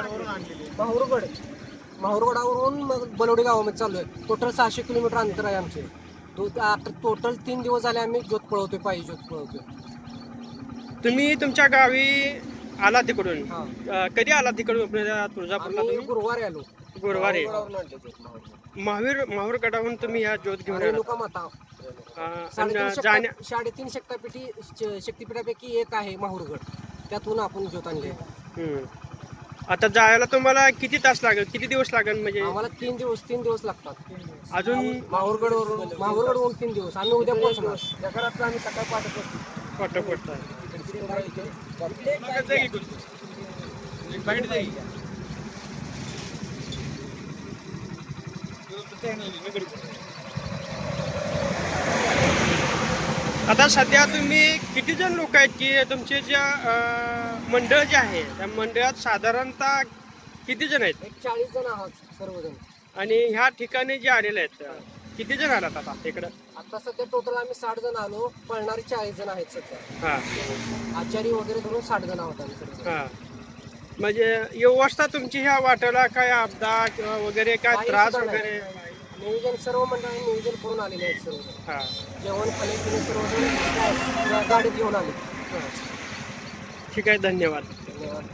माहुरगड. माहुरगडावरून मग बलवडी गावामध्ये चालू आहे टोटल सहाशे किलोमीटर अंतर आहे आमचे. तो आता टोटल तीन दिवस झाले आम्ही ज्योत पळवतोय पायी ज्योत पळवतोय. तुम्ही तुमच्या गावी आला तिकडून? हा. अं, कधी आला तिकडून? आपल्या तुळजापूरला आम्ही तुम्ही? गुरुवारी आलो. गुरुवारी. माहुरगडावरून आणली ज्योत, माहुरगड. महावीर महावीर गडावरून तुम्ही ह्या ज्योत घेऊन आला? रेणुका माता. साडेतीन शक्ता- जाण्या साडेतीन शक्तापीठी शक्तिपीठापैकी एक आहे माहुरगड. त्यातून आपण ज्योत आणली. हम्म. आता जायला तुम्हाला किती तास लागेल? किती दिवस लागेल म्हणजे? आम्हाला तीन दिवस तीन दिवस लागतात. अजून माहुरगडवरून माहुरगडवरून तीन दिवस आम्ही उद्या पोहोचणार. रात्री आम्ही सकाळी फोटो पडतात आता सध्या तुम्ही किती जण लोक आहेत की तुमचे ज्या मंडळ जे आहे त्या मंडळात साधारणतः किती जण आहेत? एक चाळीस जण आहात सर्वजण. आणि ह्या ठिकाणी जे आलेले आहेत किती जण आलात आता इकडं? आता सध्या टोटल आम्ही साठ जण आलो. पळणारे चाळीस जण आहेत सध्या. हा. आचारी वगैरे धरून साठ जण आहोत आम्ही. हा. म्हणजे व्यवस्था तुमची ह्या वाटेला काय अपघात किंवा वगैरे काय काही त्रास सुद्धा नाही. वगैरे? नियोजन सर्व मंडळांनी नियोजन करून आलेले आहेत सर्वजण हा. जेवण खाणे पिणे सर्वजण गाडीत घेऊन आले. ठीक आहे धन्यवाद. धन्यवाद.